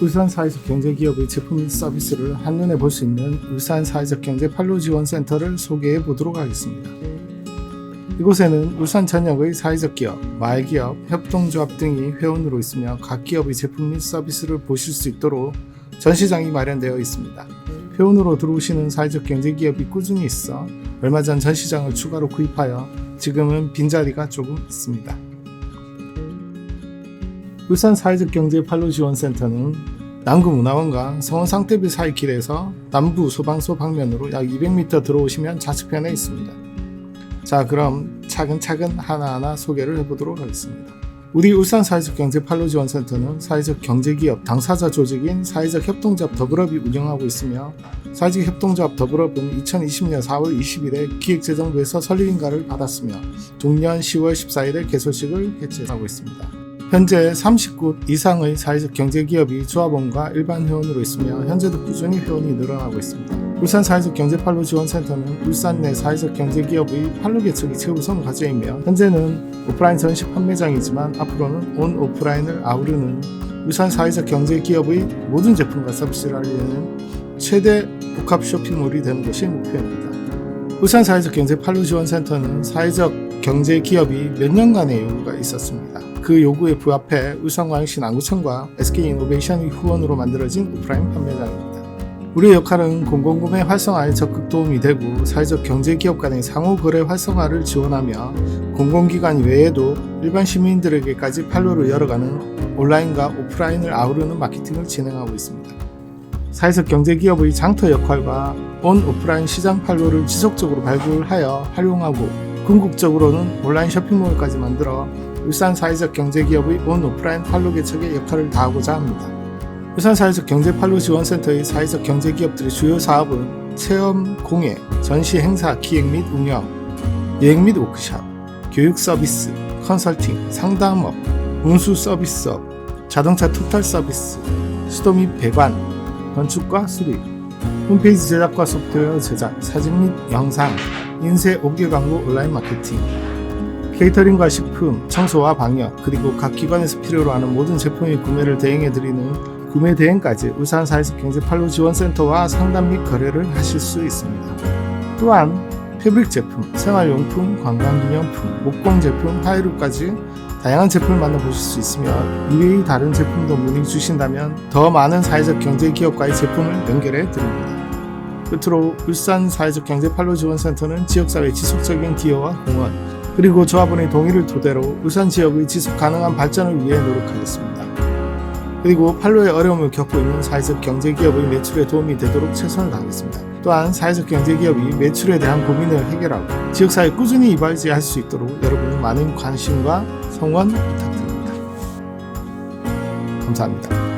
울산 사회적 경제 기업의 제품 및 서비스를 한눈에 볼 수 있는 울산 사회적 경제 판로 지원 센터를 소개해 보도록 하겠습니다. 이곳에는 울산 전역의 사회적 기업, 마을기업, 협동조합 등이 회원으로 있으며 각 기업의 제품 및 서비스를 보실 수 있도록 전시장이 마련되어 있습니다. 회원으로 들어오시는 사회적 경제 기업이 꾸준히 있어 얼마 전 전시장을 추가로 구입하여 지금은 빈자리가 조금 있습니다. 울산 사회적 경제 판로 지원센터는 남구 문화원과 성원 상태비 사이 길에서 남부 소방서 방면으로 약 200m 들어오시면 좌측편에 있습니다. 자, 그럼 차근차근 하나하나 소개를 해보도록 하겠습니다. 우리 울산 사회적 경제 판로 지원센터는 사회적 경제기업 당사자 조직인 사회적 협동조합 더블업이 운영하고 있으며 사회적 협동조합 더블업은 2020년 4월 20일에 기획재정부에서 설립인가를 받았으며 동년 10월 14일에 개소식을 개최하고 있습니다. 현재 30곳 이상의 사회적 경제기업이 조합원과 일반 회원으로 있으며 현재도 꾸준히 회원이 늘어나고 있습니다. 울산 사회적 경제 팔로 지원센터는 울산 내 사회적 경제기업의 팔로 개척이 최우선 과제이며 현재는 오프라인 전시 판매장이지만 앞으로는 온 오프라인을 아우르는 울산 사회적 경제기업의 모든 제품과 서비스를 알리는 최대 복합 쇼핑몰이 되는 것이 목표입니다. 울산 사회적 경제 팔로 지원센터는 사회적 경제 기업이 몇 년간의 요구가 있었습니다. 그 요구에 부합해 울산광역시 남구청과 SK이노베이션의 후원으로 만들어진 오프라인 판매장입니다. 우리의 역할은 공공구매 활성화에 적극 도움이 되고 사회적 경제 기업 간의 상호 거래 활성화를 지원하며 공공기관 외에도 일반 시민들에게까지 판로를 열어가는 온라인과 오프라인을 아우르는 마케팅을 진행하고 있습니다. 사회적 경제 기업의 장터 역할과 온 오프라인 시장 판로를 지속적으로 발굴하여 활용하고 궁극적으로는 온라인 쇼핑몰까지 만들어 울산 사회적 경제기업의 온 오프라인 판로 개척의 역할을 다하고자 합니다. 울산 사회적 경제 판로 지원센터의 사회적 경제기업들의 주요 사업은 체험, 공예, 전시 행사 기획 및 운영, 여행 및 워크샵, 교육 서비스, 컨설팅, 상담업, 운수 서비스업, 자동차 토탈 서비스, 수도 및 배관, 건축과 수리, 홈페이지 제작과 소프트웨어 제작, 사진 및 영상, 인쇄 5개 광고 온라인 마케팅, 케이터링과 식품, 청소와 방역, 그리고 각 기관에서 필요로 하는 모든 제품의 구매를 대행해드리는 구매 대행까지 울산 사회적 경제 판로 지원센터와 상담 및 거래를 하실 수 있습니다. 또한 패브릭 제품, 생활용품, 관광기념품, 목공 제품, 하이루까지 다양한 제품을 만나보실 수 있으며 이외의 다른 제품도 문의 주신다면 더 많은 사회적 경제 기업과의 제품을 연결해 드립니다. 끝으로 울산 사회적 경제 판로 지원센터는 지역사회 지속적인 기여와 공헌 그리고 조합원의 동의를 토대로 울산 지역의 지속 가능한 발전을 위해 노력하겠습니다. 그리고 판로의 어려움을 겪고 있는 사회적 경제기업의 매출에 도움이 되도록 최선을 다하겠습니다. 또한 사회적 경제기업이 매출에 대한 고민을 해결하고 지역사회에 꾸준히 이바지할 수 있도록 여러분의 많은 관심과 성원 부탁드립니다. 감사합니다.